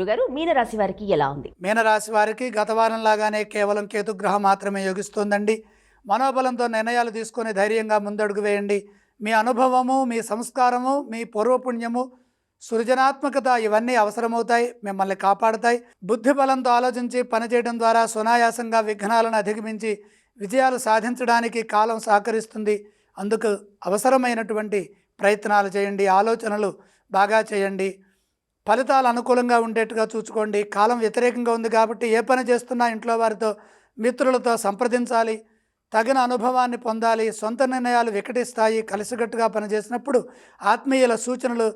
గురుగారు మీనరాశి వారికి ఎలా ఉంది? మీనరాశి వారికి గత వారం లాగానే కేవలం కేతుగ్రహం మాత్రమే యోగిస్తోందండి. మనోబలంతో నిర్ణయాలు తీసుకొని ధైర్యంగా ముందడుగు వేయండి. మీ అనుభవము మీ సంస్కారము మీ పూర్వపుణ్యము సృజనాత్మకత ఇవన్నీ అవసరమవుతాయి మిమ్మల్ని కాపాడుతాయి. బుద్ధి బలంతో ఆలోచించి పనిచేయడం ద్వారా సునాయాసంగా విఘ్నాలను అధిగమించి విజయాలు సాధించడానికి కాలం సహకరిస్తుంది. అందుకు అవసరమైనటువంటి ప్రయత్నాలు చేయండి ఆలోచనలు బాగా చేయండి. ఫలితాలు అనుకూలంగా ఉండేట్టుగా చూసుకోండి. కాలం వ్యతిరేకంగా ఉంది కాబట్టి ఏ పని చేస్తున్నా ఇంట్లో వారితో మిత్రులతో సంప్రదించాలి. తగిన అనుభవాన్ని పొందాలి. సొంత నిర్ణయాలు వికటిస్తాయి. కలిసికట్టుగా పనిచేసినప్పుడు ఆత్మీయుల సూచనలు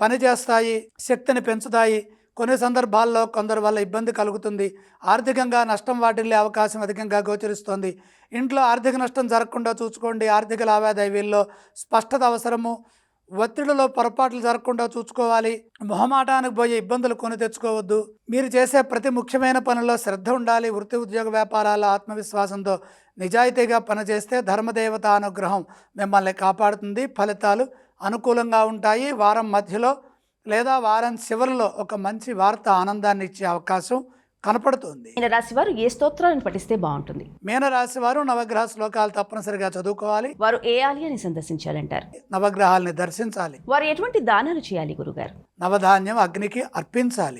పనిచేస్తాయి. శక్తిని పెంచుతాయి. కొన్ని సందర్భాల్లో కొందరు వల్ల ఇబ్బంది కలుగుతుంది. ఆర్థికంగా నష్టం వాటిల్లే అవకాశం అధికంగా గోచరిస్తోంది. ఇంట్లో ఆర్థిక నష్టం జరగకుండా చూసుకోండి. ఆర్థిక లావాదేవీల్లో స్పష్టత అవసరము. ఒత్తిడిలో పొరపాట్లు జరగకుండా చూసుకోవాలి. మొహమాటానికి పోయే ఇబ్బందులు కొని తెచ్చుకోవద్దు. మీరు చేసే ప్రతి ముఖ్యమైన పనుల్లో శ్రద్ధ ఉండాలి. వృత్తి ఉద్యోగ వ్యాపారాల ఆత్మవిశ్వాసంతో నిజాయితీగా పనిచేస్తే ధర్మదేవత అనుగ్రహం మిమ్మల్ని కాపాడుతుంది. ఫలితాలు అనుకూలంగా ఉంటాయి. వారం మధ్యలో లేదా వారం చివరిలో ఒక మంచి వార్త ఆనందాన్ని ఇచ్చే అవకాశం కనపడుతుంది. మీనరాశి వారు ఏ స్తోత్రాలను పఠిస్తే బాగుంటుంది? మీనరాశి వారు నవగ్రహ శ్లోకాలు తప్పనిసరిగా చదువుకోవాలి. వారు ఏ ఆలయాన్ని సందర్శించాలంటారు? నవగ్రహాల్ని దర్శించాలి. వారు ఎటువంటి దానాలు చేయాలి గురుగారు? నవధాన్యం అగ్నికి అర్పించాలి.